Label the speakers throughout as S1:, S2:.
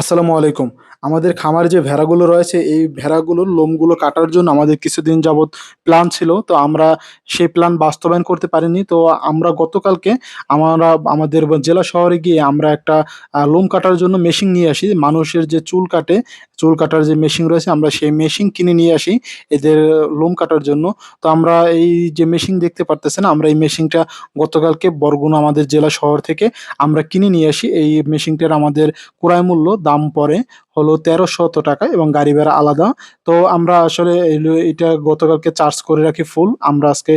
S1: আসসালামু আলাইকুম। আমাদের খামারে যে ভেড়াগুলো রয়েছে, এই ভেড়াগুলোর লোমগুলো কাটার জন্য আমাদের কিছুদিন যাবৎ প্ল্যান ছিল। তো আমরা সেই প্ল্যান বাস্তবায়ন করতে পারিনি। তো আমরা গতকালকে আমরা আমাদের জেলা শহরে গিয়ে আমরা একটা লোম কাটার জন্য মেশিন নিয়ে আসি। মানুষের যে চুল কাটে, চুল কাটার যে মেশিন রয়েছে, আমরা সেই মেশিন কিনে নিয়ে আসি এদের লোম কাটার জন্য। তো আমরা এই যে মেশিন দেখতে পারতেছেন, আমরা এই মেশিনটা গতকালকে বরগুনা আমাদের জেলা শহর থেকে আমরা কিনে নিয়ে আসি। এই মেশিনটার আমাদের ক্রয় মূল্য দাম পড়ে হলো তেরোশত টাকা এবং গাড়ি ভাড়া আলাদা। তো আমরা আসলে এটা গতকালকে চার্জ করে রাখি ফুল আমরা আজকে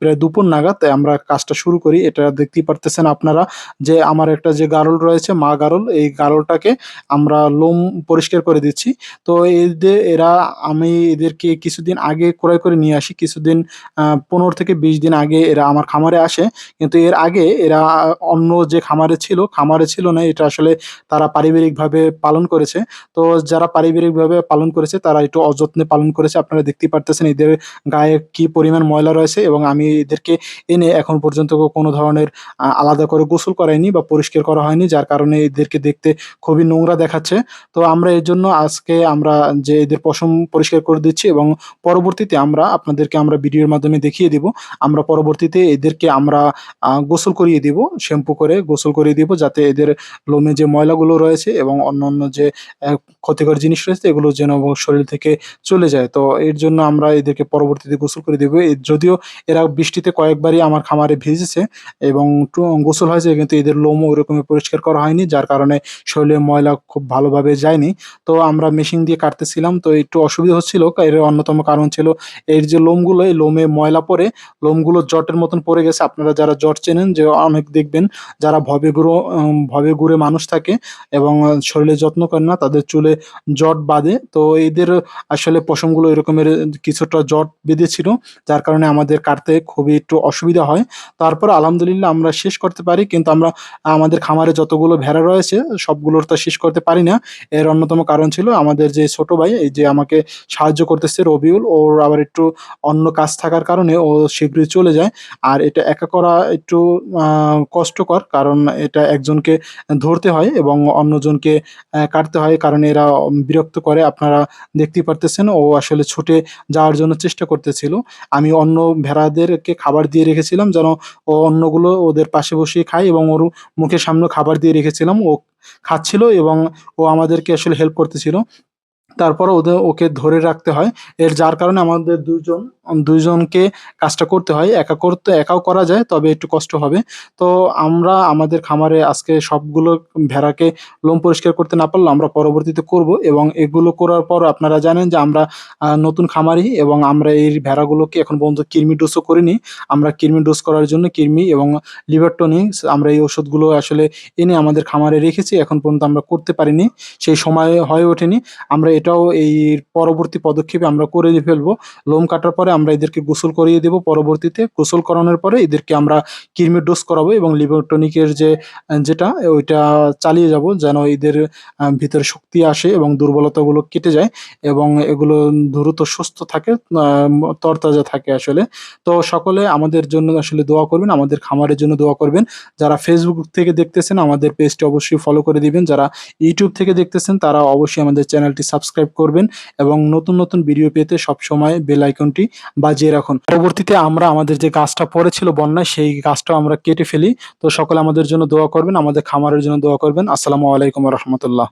S1: প্রায় দুপুর নাগাদ আমরা কাজটা শুরু করি। এটা দেখতেই পারতেছেন আপনারা যে আমার একটা যে গারল রয়েছে, মা গারল, এই গারলটাকে আমরা লোম পরিষ্কার করে দিচ্ছি। তো এদের এরা, আমি এদেরকে কিছুদিন আগে ক্রয় করে নিয়ে আসি। কিছুদিন পনেরো থেকে বিশ দিন আগে এরা আমার খামারে আসে। কিন্তু এর আগে এরা, অন্য যে খামারে ছিল খামারে ছিল না, এটা আসলে তারা পারিবারিকভাবে পালন করেছে। তো যারা পারিবারিকভাবে পালন করেছে, তারা একটু অযত্নে পালন করেছে। আপনারা দেখতেই পারতেছেন এদের গায়ে কি পরিমাণ ময়লা রয়েছে এবং আমি এদেরকে এনে এখন পর্যন্ত কোনো ধরনের আলাদা করে গোসল করাইনি বা পরিষ্কার করা হয়নি, যার কারণে এদেরকে দেখতে খুবই নোংরা দেখাচ্ছে। তো আমরা এর জন্য আজকে আমরা যে এদের পশম পরিষ্কার করে দিচ্ছি এবং পরবর্তীতে আমরা আপনাদেরকে আমরা ভিডিওর মাধ্যমে দেখিয়ে দিব। আমরা পরবর্তীতে এদেরকে আমরা গোসল করিয়ে দিব, শ্যাম্পু করে গোসল করিয়ে দিব যাতে এদের লোমে যে ময়লাগুলো রয়েছে এবং অন্য অন্য যে ক্ষতিকর জিনিস রয়েছে এগুলো যেন শরীর থেকে চলে যায়। তো এর জন্য আমরা এদেরকে পরবর্তীতে গোসল করে দেবো। যদিও এরা বৃষ্টিতে কয়েকবারই আমার খামারে ভিজেছে এবং গোসল হয়েছে কিন্তু এদের লোম ওইরকমই পরিষ্কার করা হয়নি যার কারণে শরীরে ময়লা খুব ভালোভাবে যায়নি। তো আমরা মেশিন দিয়ে কাটতেছিলাম তো একটু অসুবিধা হচ্ছিল। এর অন্যতম কারণ ছিল এর যে লোমগুলো এই লোমে ময়লা পরে লোমগুলো জটের মতন পড়ে গেছে। আপনারা যারা জট চেনেন যে অনেক দেখবেন যারা ভবে গুঁড়ো ভবে গুঁড়ে মানুষ থাকে এবং আহ, শরীরের যত্ন করে না তাদের চুলে জট বাঁধে। তো এদের আসলে পশমগুলো এরকমের কিছুটা জট বেঁধেছিল যার কারণে আমাদের কাটতে খুবই একটু অসুবিধা হয়। তারপর আলহামদুলিল্লাহ আমরা শেষ করতে পারি কিন্তু আমরা আমাদের খামারে যতগুলো ভেড়া রয়েছে সবগুলোর তো শেষ করতে পারি না। এর অন্যতম কারণ ছিল আমাদের যে ছোট ভাই এই যে আমাকে সাহায্য করতেছে রবিউল ওর আবার একটু অন্য কাজ থাকার কারণে ও শীঘ্রই চলে যায়। আর এটা একা করা একটু কষ্টকর কারণ এটা একজনকে ধরতে হয় এবং অন্যজনকে আহ, কাটতে হয়, কারণ এরা বিরক্ত করে। আপনারা দেখতেই পারতেছেন, ও আসলে ছুটে যাওয়ার জন্য চেষ্টা করতেছিল। আমি অন্য ভেড়াদেরকে খাবার দিয়ে রেখেছিলাম, যেন ও অন্যগুলো ওদের পাশে বসিয়ে খায় এবং ওর মুখের সামনে খাবার দিয়ে রেখেছিলাম। ও খাচ্ছিল এবং ও আমাদেরকে আসলে হেল্প করতেছিল। তারপর ওদের, ওকে ধরে রাখতে হয়। এর যার কারণে আমাদের দুইজন দুইজনকে কাজটা করতে হয়, একা করতে, একাও করা যায়, তবে একটু কষ্ট হবে। তো আমরা আমাদের খামারে আজকে সবগুলো ভেড়াকে লোম পরিষ্কার করতে না পারলে আমরা পরবর্তীতে করব এবং এগুলো করার পর আপনারা জানেন যে আমরা নতুন খামারি এবং আমরা এই ভেড়াগুলোকে এখন পর্যন্ত কৃমি ডোজও করিনি। আমরা কৃমি ডোজ করার জন্য কৃমি এবং লিভার টনিক্স আমরা এই ওষুধগুলো আসলে এনে আমাদের খামারে রেখেছি, এখন পর্যন্ত আমরা করতে পারিনি, সেই সময় হয়ে ওঠেনি। আমরা এটাও এই পরবর্তী পদক্ষেপে আমরা করে ফেলব। লোম কাটার পরে আমরা এদেরকে গোসল করিয়ে দেব পরবর্তীতে। গোসল করানোর পরে এদেরকে আমরা কৃমির ডোজ করাবো এবং লিভার টনিকের যে যেটা, ওইটা চালিয়ে যাব যেন এদের ভিতরে শক্তি আসে এবং দুর্বলতাগুলো কেটে যায় এবং এগুলো দ্রুত সুস্থ থাকে তরতাজা থাকে আসলে। তো সকলে আমাদের জন্য আসলে দোয়া করবেন, আমাদের খামারের জন্য দোয়া করবেন। যারা ফেসবুক থেকে দেখতেছেন, আমাদের পেজটি অবশ্যই ফলো করে দিবেন। যারা ইউটিউব থেকে দেখতেছেন, তারা অবশ্যই আমাদের চ্যানেলটি সাবস্ক্রাইব করবেন এবং নতুন নতুন ভিডিও পেতে সবসময় বেল আইকনটি বাজিয়ে রাখুন। পরবর্তীতে আমরা আমাদের যে গাছটা পড়েছিল বন্যায়, সেই গাছটাও আমরা কেটে ফেলি। তো সকলে আমাদের জন্য দোয়া করবেন, আমাদের খামারের জন্য দোয়া করবেন। আসসালামু আলাইকুম রহমতুল্লাহ।